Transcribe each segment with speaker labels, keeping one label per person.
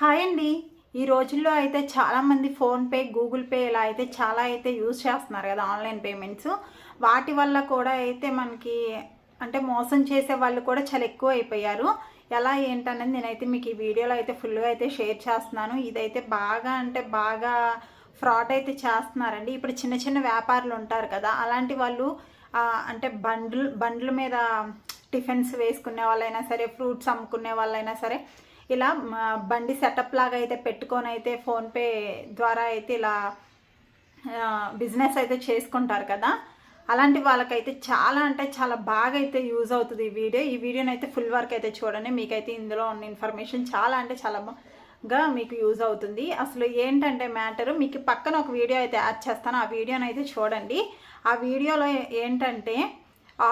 Speaker 1: Hi అండి. ఈ రోజుల్లో అయితే చాలామంది ఫోన్పే గూగుల్ పే ఇలా అయితే చాలా అయితే యూజ్ చేస్తున్నారు కదా ఆన్లైన్ పేమెంట్స్. వాటి వల్ల కూడా అయితే మనకి అంటే మోసం చేసే వాళ్ళు కూడా చాలా ఎక్కువ అయిపోయారు. ఎలా ఏంటనేది నేనైతే మీకు ఈ వీడియోలో అయితే ఫుల్గా అయితే షేర్ చేస్తున్నాను. ఇదైతే బాగా అంటే బాగా ఫ్రాడ్ అయితే చేస్తున్నారండి. ఇప్పుడు చిన్న చిన్న వ్యాపారులు ఉంటారు కదా అలాంటి వాళ్ళు అంటే బండ్లు బండ్ల మీద టిఫిన్స్ వేసుకునే వాళ్ళైనా సరే ఫ్రూట్స్ అమ్ముకునే వాళ్ళైనా సరే ఇలా బండి సెటప్ లాగా అయితే పెట్టుకొని అయితే ఫోన్పే ద్వారా అయితే ఇలా బిజినెస్ అయితే చేసుకుంటారు కదా. అలాంటి వాళ్ళకైతే చాలా అంటే చాలా బాగా అయితే యూజ్ అవుతుంది ఈ వీడియో. ఈ వీడియోని అయితే ఫుల్ వర్క్ అయితే చూడండి. మీకైతే ఇందులో ఉన్న ఇన్ఫర్మేషన్ చాలా అంటే చాలా బాగా మీకు యూజ్ అవుతుంది. అసలు ఏంటంటే మ్యాటరు మీకు పక్కన ఒక వీడియో అయితే యాడ్ చేస్తాను. ఆ వీడియోని అయితే చూడండి. ఆ వీడియోలో ఏంటంటే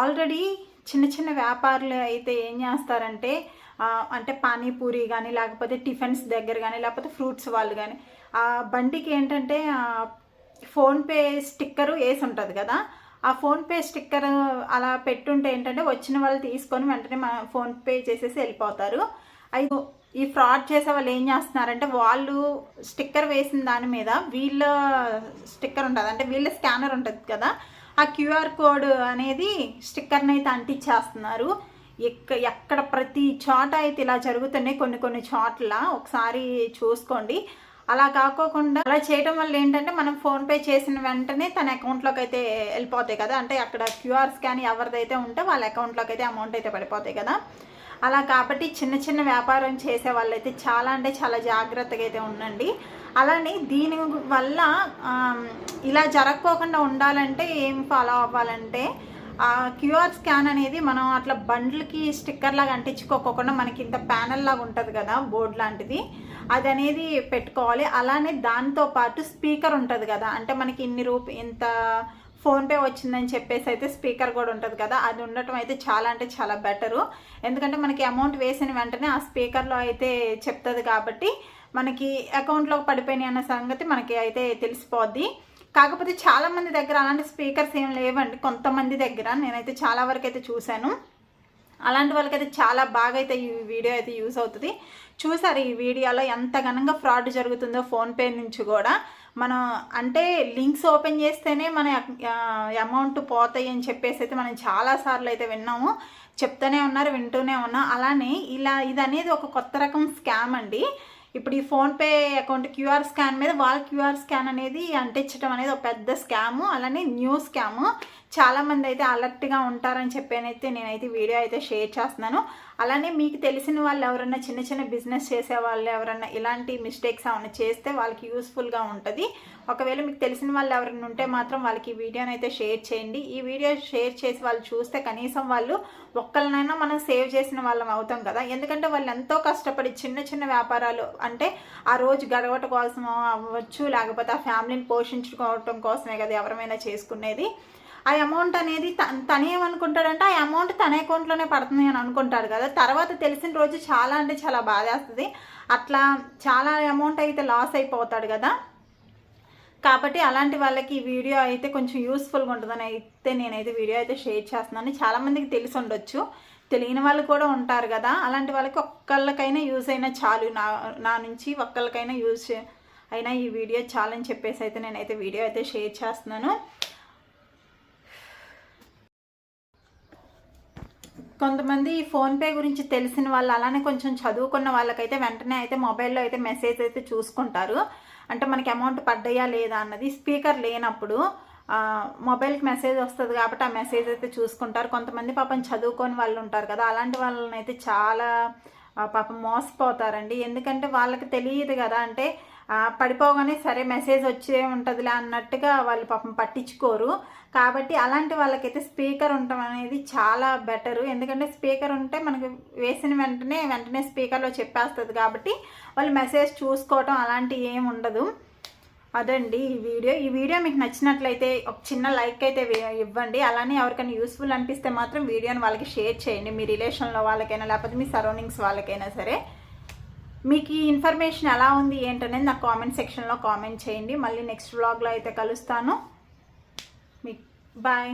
Speaker 1: ఆల్రెడీ చిన్న చిన్న వ్యాపారులు అయితే ఏం చేస్తారంటే అంటే పానీపూరి కానీ లేకపోతే టిఫిన్స్ దగ్గర కానీ లేకపోతే ఫ్రూట్స్ వాళ్ళు కానీ ఆ బండికి ఏంటంటే ఫోన్పే స్టిక్కరు వేసి ఉంటుంది కదా ఆ ఫోన్పే స్టిక్కర్ అలా పెట్టుంటే ఏంటంటే వచ్చిన వాళ్ళు తీసుకొని వెంటనే మన ఫోన్పే చేసేసి వెళ్ళిపోతారు. అయితే ఈ ఫ్రాడ్ చేసే వాళ్ళు ఏం చేస్తున్నారంటే వాళ్ళు స్టిక్కర్ వేసిన దాని మీద వీళ్ళ స్టిక్కర్ ఉంటుంది అంటే వీళ్ళ స్కానర్ ఉంటుంది కదా ఆ క్యూఆర్ కోడ్ అనేది స్టిక్కర్ని అయితే అంటించేస్తున్నారు. ఎక్క ఎక్కడ ప్రతి చోట అయితే ఇలా జరుగుతున్నాయి కొన్ని కొన్ని చోట్ల. ఒకసారి చూసుకోండి. అలా కాకోకుండా అలా చేయడం వల్ల ఏంటంటే మనం ఫోన్పే చేసిన వెంటనే తన అకౌంట్లోకి అయితే వెళ్ళిపోతాయి కదా. అంటే అక్కడ క్యూఆర్ స్కాన్ ఎవరిదైతే ఉంటే వాళ్ళ అకౌంట్లోకి అయితే అమౌంట్ అయితే పడిపోతాయి కదా. అలా కాబట్టి చిన్న చిన్న వ్యాపారం చేసే వాళ్ళైతే చాలా అంటే చాలా జాగ్రత్తగా అయితే ఉండండి. అలానే దీని వల్ల ఇలా జరగకోకుండా ఉండాలంటే ఏం ఫాలో అవ్వాలంటే ఆ క్యూఆర్ స్కాన్ అనేది మనం అట్లా బండ్లకి స్టిక్కర్ లాగా అంటించుకోకుండా మనకి ఇంత ప్యానల్ లాగా ఉంటుంది కదా బోర్డ్ లాంటిది. అది అనేది పెట్టుకోవాలి. అలానే దాంతో పాటు స్పీకర్ ఉంటుంది కదా అంటే మనకి ఇన్ని రూప ఇంత ఫోన్పే వచ్చిందని చెప్పేసి అయితే స్పీకర్ కూడా ఉంటుంది కదా అది ఉండటం అయితే చాలా అంటే చాలా బెటరు. ఎందుకంటే మనకి అమౌంట్ వేసిన వెంటనే ఆ స్పీకర్లో అయితే చెప్తుంది కాబట్టి మనకి అకౌంట్లో పడిపోయినాయి అన్న సంగతి మనకి అయితే తెలిసిపోద్ది. కాకపోతే చాలా మంది దగ్గర అలాంటి స్పీకర్స్ ఏం లేవండి. కొంతమంది దగ్గర. నేనైతే చాలా వరకు అయితే చూశాను. అలాంటి వాళ్ళకైతే చాలా బాగా అయితే ఈ వీడియో అయితే యూస్ అవుతుంది. చూసారు ఈ వీడియోలో ఎంత ఘనంగా ఫ్రాడ్ జరుగుతుందో ఫోన్పే నుంచి కూడా. మనం అంటే లింక్స్ ఓపెన్ చేస్తేనే మన అమౌంట్ పోతాయి అని చెప్పేసి అయితే మనం చాలాసార్లు అయితే విన్నాము. చెప్తూనే ఉన్నారు వింటూనే ఉన్నాం. అలానే ఇలా ఇది అనేది ఒక కొత్త రకం స్కామ్ అండి. ఇప్పుడు ఈ ఫోన్పే అకౌంట్ క్యూఆర్ స్కాన్ మీద వాళ్ళ క్యూఆర్ స్కాన్ అనేది అంటించడం అనేది ఒక పెద్ద స్కాము. అలానే న్యూ స్కాము. చాలామంది అయితే అలర్ట్గా ఉంటారని చెప్పానైతే నేనైతే వీడియో అయితే షేర్ చేస్తున్నాను. అలానే మీకు తెలిసిన వాళ్ళు ఎవరైనా చిన్న చిన్న బిజినెస్ చేసే వాళ్ళు ఎవరైనా ఇలాంటి మిస్టేక్స్ ఏమైనా చేస్తే వాళ్ళకి యూస్ఫుల్గా ఉంటుంది. ఒకవేళ మీకు తెలిసిన వాళ్ళు ఎవరైనా ఉంటే మాత్రం వాళ్ళకి ఈ వీడియోని అయితే షేర్ చేయండి. ఈ వీడియో షేర్ చేసి వాళ్ళు చూస్తే కనీసం వాళ్ళు ఒక్కరినైనా మనం సేవ్ చేసిన వాళ్ళం అవుతాం కదా. ఎందుకంటే వాళ్ళు ఎంతో కష్టపడి చిన్న చిన్న వ్యాపారాలు అంటే ఆ రోజు గడవట కోసం అవ్వచ్చు లేకపోతే ఆ ఫ్యామిలీని పోషించుకోవటం కోసమే కదా ఎవరైనా చేసుకునేది. ఆ అమౌంట్ అనేది తన తనేమనుకుంటాడంటే ఆ అమౌంట్ తన అకౌంట్లోనే పడుతుంది అని అనుకుంటాడు కదా. తర్వాత తెలిసిన రోజు చాలా అంటే చాలా బాధేస్తుంది. అట్లా చాలా అమౌంట్ అయితే లాస్ అయిపోతాడు కదా. కాబట్టి అలాంటి వాళ్ళకి ఈ వీడియో అయితే కొంచెం యూస్ఫుల్గా ఉంటుందని అయితే నేనైతే వీడియో అయితే షేర్ చేస్తున్నాను. చాలామందికి తెలిసి ఉండొచ్చు. తెలియని వాళ్ళు కూడా ఉంటారు కదా. అలాంటి వాళ్ళకి ఒక్కళ్ళకైనా యూజ్ అయినా చాలు. నా నా నుంచి ఒక్కళ్ళకైనా యూజ్ అయినా ఈ వీడియో చాలని చెప్పేసి అయితే నేనైతే వీడియో అయితే షేర్ చేస్తున్నాను. కొంతమంది ఫోన్పే గురించి తెలిసిన వాళ్ళు అలానే కొంచెం చదువుకున్న వాళ్ళకైతే వెంటనే అయితే మొబైల్లో అయితే మెసేజ్ అయితే చూసుకుంటారు. అంటే మనకి అమౌంట్ పడ్డాయా లేదా అన్నది స్పీకర్ లేనప్పుడు మొబైల్కి మెసేజ్ వస్తుంది కాబట్టి ఆ మెసేజ్ అయితే చూసుకుంటారు. కొంతమంది పాపం చదువుకొని వాళ్ళు ఉంటారు కదా అలాంటి వాళ్ళని అయితే చాలా పాపం మోసపోతారండి. ఎందుకంటే వాళ్ళకి తెలియదు కదా అంటే పడిపోగానే సరే మెసేజ్ వచ్చే ఉంటుందిలే అన్నట్టుగా వాళ్ళు పాపం పట్టించుకోరు. కాబట్టి అలాంటి వాళ్ళకైతే స్పీకర్ ఉండటం అనేది చాలా బెటరు. ఎందుకంటే స్పీకర్ ఉంటే మనకు వేసిన వెంటనే వెంటనే స్పీకర్లో చెప్పేస్తుంది కాబట్టి వాళ్ళు మెసేజ్ చూసుకోవటం అలాంటివి ఏం ఉండదు. అదండి ఈ వీడియో. ఈ వీడియో మీకు నచ్చినట్లయితే ఒక చిన్న లైక్ అయితే ఇవ్వండి. అలానే ఎవరికైనా యూస్ఫుల్ అనిపిస్తే మాత్రం వీడియోని వాళ్ళకి షేర్ చేయండి. మీ రిలేషన్లో వాళ్ళకైనా లేకపోతే మీ సరౌండింగ్స్ వాళ్ళకైనా సరే. మీకు ఈ ఇన్ఫర్మేషన్ ఎలా ఉంది ఏంటనేది నాకు కామెంట్ సెక్షన్లో కామెంట్ చేయండి. మళ్ళీ నెక్స్ట్ వ్లాగ్లో అయితే కలుస్తాను. మీ బాయ్.